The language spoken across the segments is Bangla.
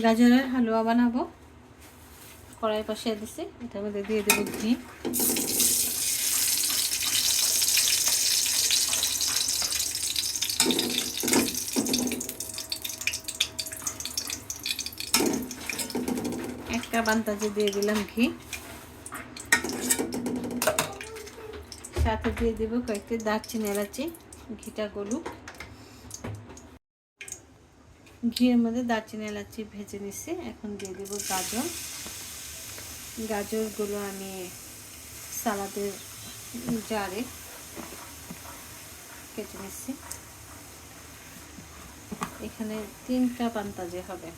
গাজরের হালুয়া বানাবো। কড়াই বসিয়ে দিছি, এটার মধ্যে দিয়ে দেবো ঘি। এক কাপ দিয়ে দিলাম ঘি। সাথে দিয়ে দেবো কয়েকটি দারচিনি এলাচি, ঘিটা গলুক। ঘিয়ের মধ্যে দারচিনি, এলাচি ভেজে নিচ্ছি এখন দিয়ে দেবো গাজর। গাজরগুলো আমি সালাদের জারে কেটে নিচ্ছি এখানে তিন কাপ আন্তাজে হবে।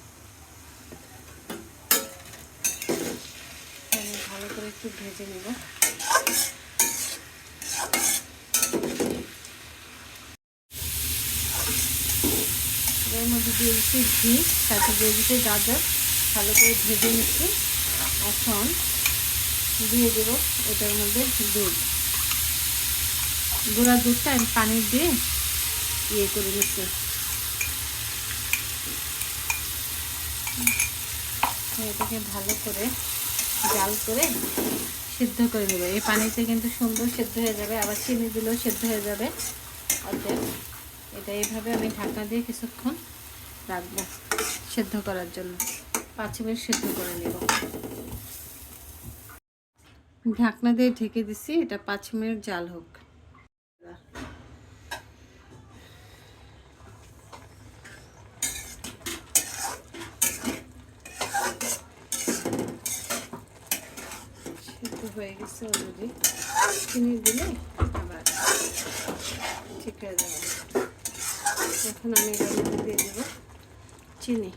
আমি ভালো করে একটু ভেজে নেব। এর মধ্যে দিয়ে দিচ্ছি ঘি সাথে দিয়ে দিচ্ছি গাজর, ভালো করে ভেজে নিচ্ছি। এখন দিয়ে দেব এটার মধ্যে দুধ। গুঁড়া দুধটা আমি পানি দিয়ে ইয়ে করে নিচ্ছি। এটাকে ভালো করে জাল করে সিদ্ধ করে নেব। এই পানিতে কিন্তু সুন্দর সেদ্ধ হয়ে যাবে, আবার চিনি দিলেও সেদ্ধ হয়ে যাবে। অতএব এটা এইভাবে আমি ঢাকনা দিয়ে কিছুক্ষণ রাখব সেদ্ধ করার জন্য। পাঁচ মিনিট সেদ্ধ করে নেব। ঢাকনা দিয়ে ঢেকে দিছি, এটা পাঁচ মিনিট জাল হোক। হয়ে গেছে অলরেডি চিনি দিলে আবার ঠিক হয়ে যাবে। এখন আমি দিয়ে দেবো। চিনি।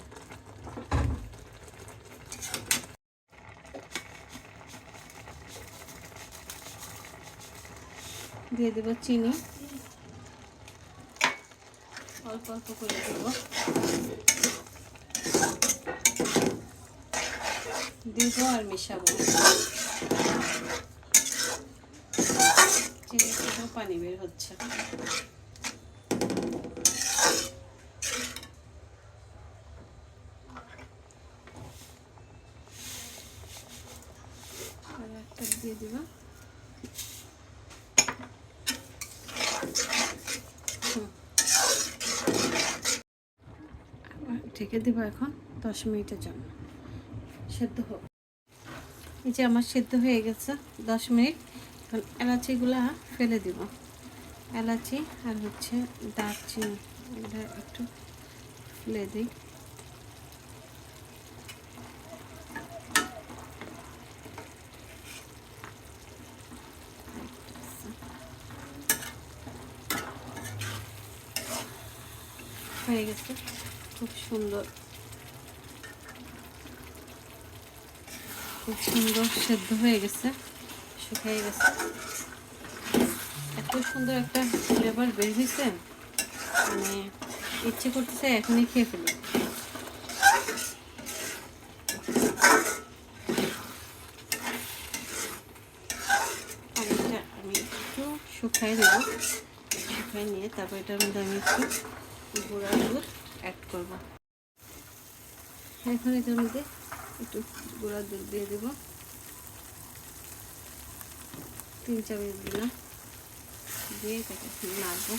দিয়ে দেবো চিনি। অল্প অল্প করে দেবো। দিব আর মেশাবো। চিনি পানি বের হচ্ছে আর একটা দিয়ে দিবা? ঢেকে দেবো এখন দশ মিনিটের জন্য। সেদ্ধ হোক। এই যে আমার সেদ্ধ হয়ে গেছে দশ মিনিট। এখন এলাচিগুলা ফেলে দিব। এলাচি আর হচ্ছে দারচিনি। এটা একটু ফেলে দিই। হয়ে গেছে। খুব সুন্দর। খুব সুন্দর সেদ্ধ হয়ে গেছে, শুকিয়ে গেছে। এত সুন্দর একটা ফ্লেভার বের হয়েছে মানে ইচ্ছে করতেছে এখনই খেয়ে ফেলি। আমি একটু শুকাই দেব শুকাই নিয়ে তারপর এটার মধ্যে আমি একটু গুঁড়া দুধ অ্যাড করব। এখন এটার মধ্যে একটু গুঁড়া দুধ দিয়ে দেব। তিন চামচ দিলাম। দিয়ে এটাকে নাড়বো।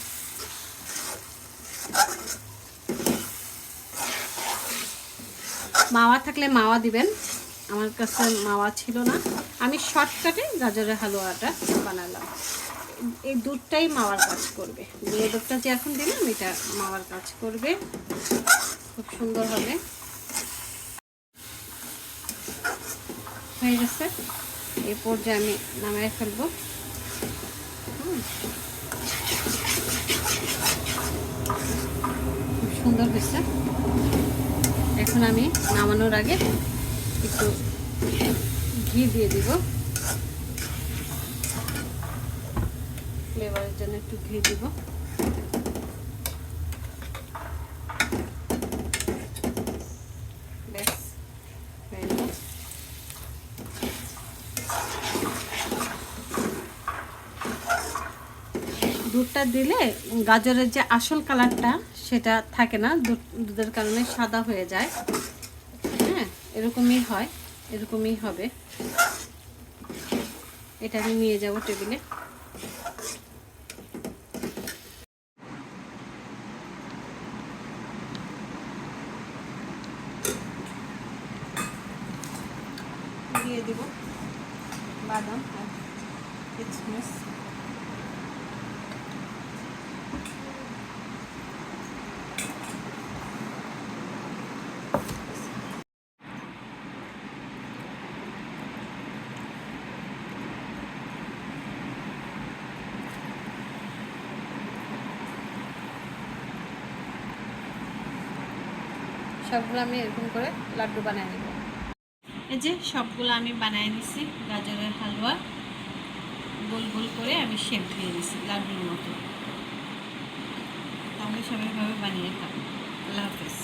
মাওয়া থাকলে মাওয়া দিবেন। আমার কাছে মাওয়া ছিল না। আমি শর্টকাটে গাজরের হালুয়াটা বানালাম। এই দুধটাই মাওয়ার কাজ করবে। গুঁড়ো দুধটা যে এখন দিলাম, এটা মাওয়ার কাজ করবে। খুব সুন্দর হবে। হয়ে গেছে। এই পর্যায়ে আমি নামায় ফেলব। খুব সুন্দর হয়েছে। এখন আমি নামানোর আগে একটু ঘি দিয়ে দিব। ফ্লেভারের জন্য একটু ঘি দিব। দুধটা দিলে গাজরের যে আসল কালারটা সেটা থাকে না, দুধ- দুধের কারণে সাদা হয়ে যায়। হ্যাঁ এরকমই হয়, এরকমই হবে। এটা আমি নিয়ে যাব টেবিলে। দিয়ে দিব। বাদাম আর কিচমিচ সবগুলো আমি এরকম করে লাড্ডু বানিয়ে নেব। এই যে সবগুলো আমি বানিয়ে নিছি, গাজরের হালুয়া, গোল গোল করে আমি শেপ দিয়ে দিছি লাড্ডুর মতো। তাহলে সবাইভাবে বানিয়ে খাব। আল্লাহ হাফেজ।